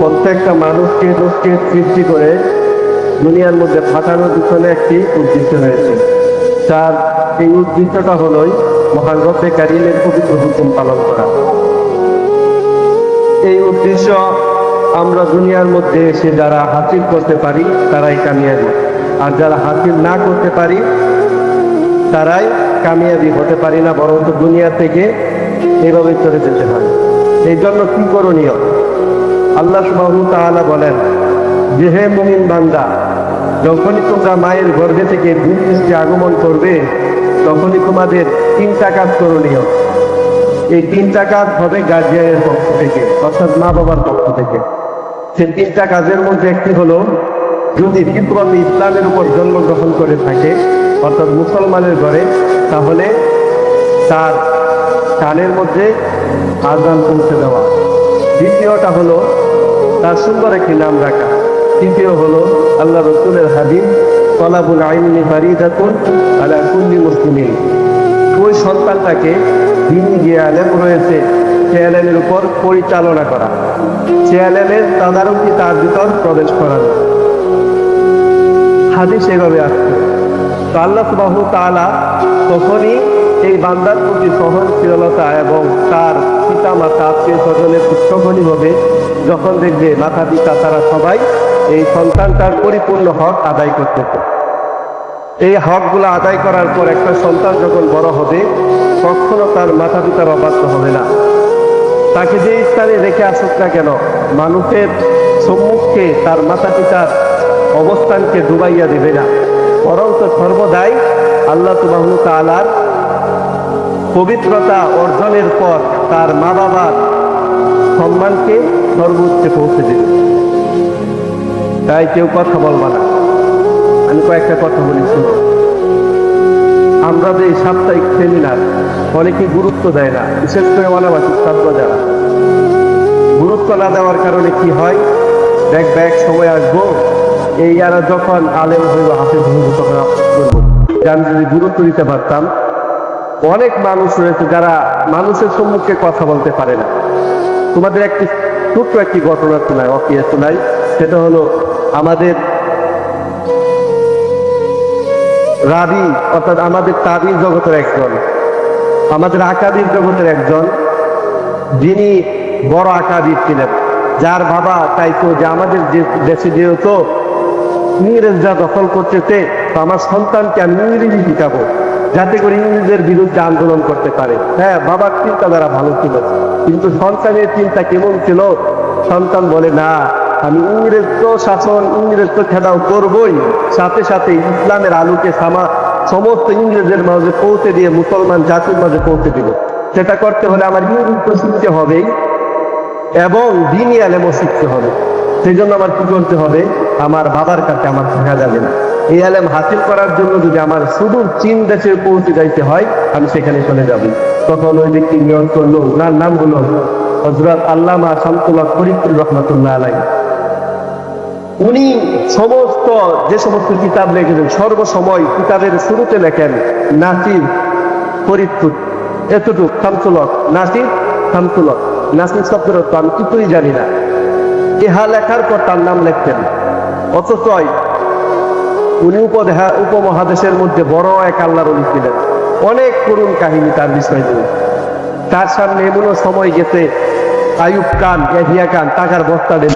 প্রত্যেকটা মানুষকে দোষকে সৃষ্টি করে দুনিয়ার মধ্যে ফাটানোর পিছনে একটি উদ্দেশ্য রয়েছে। তার এই উদ্দেশ্যটা হলোই মহান রব্বে কারিমের পবিত্র হুকুম পালন করা। এই উদ্দেশ্য আমরা দুনিয়ার মধ্যে এসে যারা হাসিল করতে পারি, তারাই কামিয়াবি। আর যারা হাসিল না করতে পারি, তারাই কামিয়াবি হতে পারি না, বরং দুনিয়া থেকে এভাবে চলে যেতে হয়। এই জন্য কি করণীয়? আল্লাহ সুবাহু বলেন, যে হে মুমিন বান্দা, যখনই তোমরা মায়ের গর্ভে থেকে দৃষ্টি আগমন করবে, তখনই তোমাদের তিনটা কাজ করণীয়। এই তিনটা কাজ হবে গার্জিয়ানের পক্ষ থেকে, অর্থাৎ মা বাবার পক্ষ থেকে। সে তিনটা কাজের মধ্যে একটি হলো, যদি বিপ্লব ইসলামের উপর জন্মগ্রহণ করে থাকে, অর্থাৎ মুসলমানের ঘরে, তাহলে তার কানের মধ্যে আজান পৌঁছে দেওয়া। দ্বিতীয়টা হলো তার সুন্দর একটি নাম রাখা। তৃতীয় হলো, আল্লাহ রসুলের হাদিম তলাবুল আইনি ফারিদাতুন আলা কুল্লি মুসলিমিন। ওই সন্তানটাকে দিনই যে আলেম রয়েছে সে উপর পরিচালনা করা। সে তদারকি তার ভিতর প্রবেশ করানো হাদিস এভাবে আসছে। তো আল্লাহ সুবাহ তাআলা তখনই এই বান্দার প্রতি সহনশীলতা এবং তার পিতা মাতা আত্মীয় স্বজনের তখনই হবে যখন দেখবে মাতা পিতা তারা সবাই এই সন্তানটার পরিপূর্ণ হক আদায় করতেছে এই হকগুলো আদায় করার পর একটা সন্তান যখন বড় হবে, কখনো তার মাতা পিতার অবাধ্য হবে না। তাকে যে স্থানে রেখে আসুক না কেন, মানুষের সম্মুখে তার মাতা পিতার অবস্থানকে ডুবাইয়া দেবে না। বরং তো সর্বদাই আল্লাহ তুবাহ তালার পবিত্রতা অর্জনের পর তার মা বাবার সম্মানকে সর্বোচ্চে পৌঁছে দেবে। তাই কেউ কথা বলবা না। আমি কয়েকটা কথা বলি শুনো আমরা যে সাপ্তাহিক সেমিনার অনেকে গুরুত্ব দেয় না, বিশেষ করে অনাবাসিক ছাত্র যারা গুরুত্ব না দেওয়ার কারণে কি হয়? দেখ ব্যাগ সময় আসব। এই আর যখন আলেম হইব হাতে হইব তখন আমি যদি গুরুত্ব দিতে পারতাম, অনেক মানুষ রয়েছে যারা মানুষের সম্মুখে কথা বলতে পারে না। তোমাদের একটি ছোট্ট একটি ঘটনা শোনায় অকিয়া শোনাই। সেটা হলো আমাদের রাবি, অর্থাৎ আমাদের তাবির জগতের একজন, আমাদের আকাদির জগতের একজন, যিনি বড় আকাদির ছিলেন। যার বাবা চাইতো যে আমাদের দেশে যেহেতু ইংরেজরা দখল করতেছে, তো আমার সন্তানকে আমি ইংরেজি শিখাবো। যাতে করে ইংরেজের বিরুদ্ধে আন্দোলন করতে পারে। হ্যাঁ বাবার চিন্তাধারা ভালো ছিল। কিন্তু সন্তানের চিন্তা কেমন ছিল? সন্তান বলে, না, আমি ইংরেজ তো শাসন, ইংরেজ তো খেদাও করবই। সাথে সাথে ইসলামের আলুকে সামা, সমস্ত ইংরেজের মাঝে পৌঁছে দিয়ে মুসলমান জাতির মাঝে পৌঁছে দিব। সেটা করতে হলে আমার ইংরেজ শিখতে হবেই এবং দিনই আলেমও শিখতে হবে। সেই জন্য আমার কি করতে হবে? আমার বাবার কাছে আমার থাকা যাবে না। এই আলেম হাসিল করার জন্য যদি আমার শুধু চীন দেশে পৌঁছে যাইতে হয়, আমি সেখানে চলে যাব। তখন ওই ব্যক্তি নিয়ম করল। ওনার নাম হলো হজরত আল্লামা শামতুল্লাহ ফরিদুর রহমতুল্লাহ আলাই উনি সমস্ত যে সমস্ত কিতাব লিখেছেন, সর্বসময় কিতাবের শুরুতে লেখেন, নাসির ফরিদপুর। এতটুক শামসুলক নাসির শামসুলক নাসির শব্দের অর্থ আমি কিছুই জানি না। ইহা লেখার পর তার নাম লিখতেন। অথচ উনি উপদেহা উপমহাদেশের মধ্যে বড় এক আল্লাহর উনি ছিলেন অনেক করুণ কাহিনী তার বিষয় নিয়ে। তার সামনে এমনও সময় গেছে, আয়ুব কান এহিয়া কান টাকার বস্তা দেন।